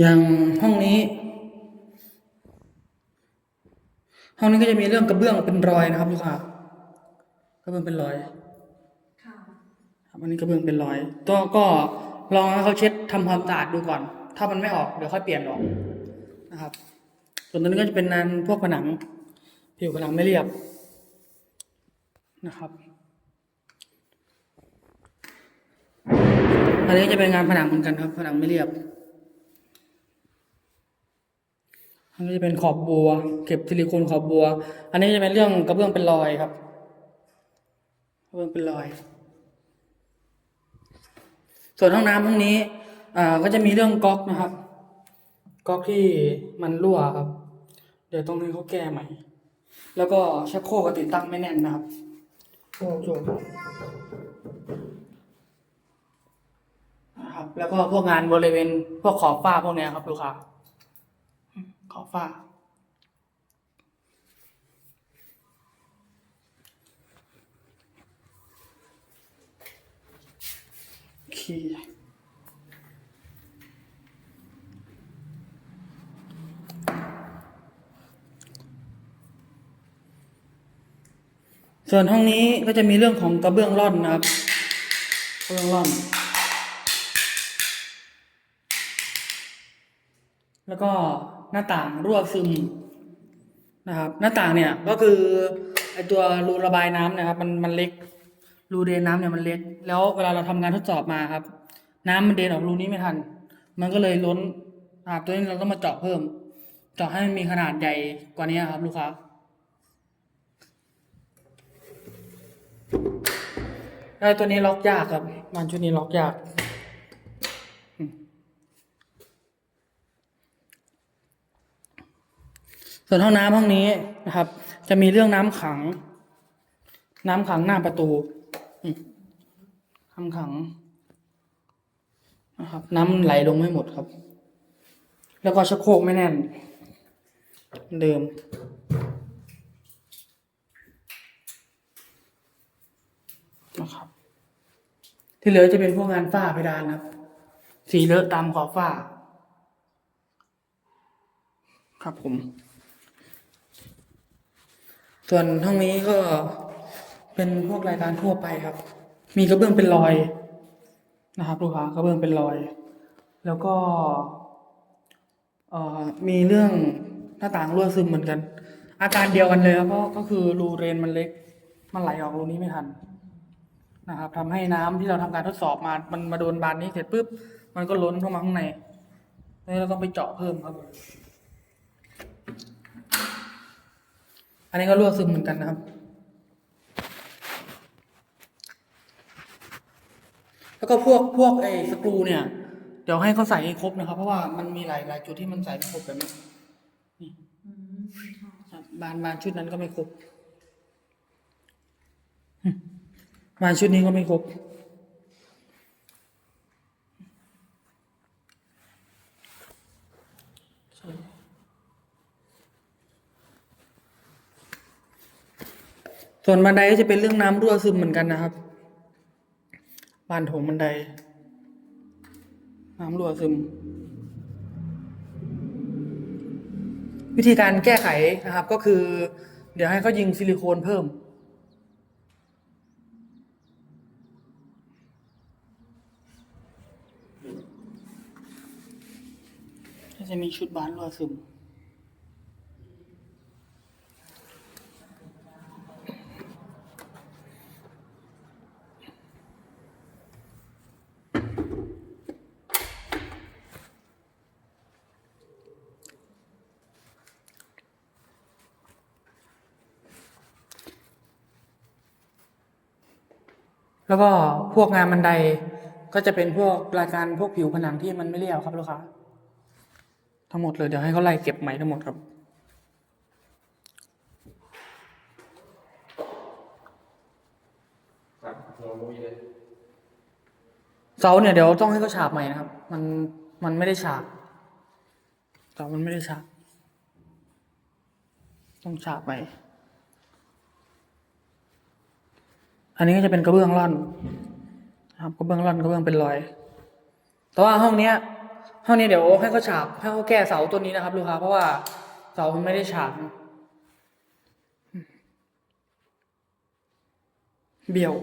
อย่างห้องนี้ ห้องนี้ก็จะมีเรื่องกระเบื้องเป็นรอยนะครับลูกค้ากระเบื้องเป็นรอยค่ะครับอันนี้กระเบื้องเป็นรอยก็ก็ลองให้เขาเช็ดทำความสะอาดดูก่อน ถ้ามันไม่ออกเดี๋ยวค่อยเปลี่ยนออกนะครับ ส่วนตัวนี้ก็จะเป็นงานพวกผนัง ผิวผนังไม่เรียบนะครับ อันนี้จะเป็นงานผนังเหมือนกันครับ ผนังไม่เรียบ อั นนี้จะเป็นขอบบัว เก็บซิลิโคนขอบบัว อันนี้จะเป็นเรื่องกระเบื้องเป็นรอยครับกระเบื้องเป็นรอย ส่วนห้องน้ำห้องนี้ อ่าก็จะมีเรื่องก๊อกนะครับ ก๊อกที่มันรั่วครับ เดี๋ยวตรงนี้เขาแก้ใหม่ แล้วก็ชักโครกก็ติดตั้งไม่แน่นนะครับโอ้โหนะครับ แล้วก็พวกงานบริเวณพวกขอบฝ้าพวกเนี้ยครับลูกค้า ขอฝ้าโอเคส่วนห้องนี้ก็จะมีเรื่องของกระเบื้องร่อนนะครับกระเบื้องร่อน แล้วก็ หน้าต่างรั่วซึมนะครับ หน้าต่างเนี่ยก็คือไอตัวรูระบายน้ำนะครับ มันมันเล็ก รูเดนน้ำเนี่ยมันเล็ก แล้วเวลาเราทำงานทดสอบมาครับ น้ำมันเดนออกรูนี้ไม่ทัน มันก็เลยล้นนะครับตัวนี้เราต้องมาเจาะเพิ่ม เจาะให้มันมีขนาดใหญ่กว่านี้ครับ ลูกค้าได้ตัวนี้ล็อกยากครับมันชุดนี้ล็อกยากอืม ส่วนห้องน้ำห้องนี้นะครับ จะมีเรื่องน้ำขัง น้ำขังหน้าประตูน้ำขังนะครับ น้ำไหลลงไม่หมดครับ แล้วก็ชักโครกไม่แน่น เดิมนะครับ ที่เหลือจะเป็นพวกงานฝ้าเพดานครับ สีเลอะตามขอบฝ้า ครับผม ส่วนห้องนี้ก็เป็นพวกรายการทั่วไปครับ มีกระเบื้องเป็นรอยนะครับลูกค้ากระเบื้องเป็นรอย แล้วก็เอ่อมีเรื่องหน้าต่างรั่วซึมเหมือนกัน อาการเดียวกันเลยครับเพราะก็คือรูเรนมันเล็ก มันไหลออกรูนี้ไม่ทันนะครับทำให้น้ำที่เราทำการทดสอบมา มันมาโดนบานนี้เสร็จปุ๊บ มันก็ล้นเข้ามาข้างในแล้วเราต้องไปเจาะเพิ่มครับ อันนี้ก็รั่วซึมเหมือนกันนะครับ แล้วก็พวกพวกไอ้สกรูเนี่ย เดี๋ยวให้เขาใส่ให้ครบนะครับ เพราะว่ามันมีหลายหลายจุดที่มันใส่ไม่ครบแบบนี้นี่อืมค่ะครับบานบานชุดนั้นก็ไม่ครบหึบานชุดนี้ก็ไม่ครบ ส่วนบันไดก็จะเป็นเรื่องน้ำรั่วซึมเหมือนกันนะครับบานโถงบันได น้ำรั่วซึม วิธีการแก้ไขนะครับ ก็คือ เดี๋ยวให้เขายิงซิลิโคนเพิ่มจะมีชุดบานรั่วซึม แล้วก็พวกงานบันไดก็จะเป็นพวกรายการพวกผิวผนังที่มันไม่เรียบครับลูกค้าทั้งหมดเลยเดี๋ยวให้เขาไล่เก็บใหม่ทั้งหมดครับเราไม่มีเลยเสาเนี่ยเดี๋ยวต้องให้เขาฉาบใหม่นะครับ มันมันไม่ได้ฉาบเสามันไม่ได้ฉาบต้องฉาบใหม่ อันนี้ก็จะเป็นกระเบื้องร่อนครับกระเบื้องร่อนกระเบื้องเป็นรอย แต่ว่าห้องเนี้ย ห้องนี้เดี๋ยวให้เขาฉาบให้เขาแก้เสาตัวนี้นะครับลูกค้าเพราะว่าเสามันไม่ได้ฉาบเบี้ยว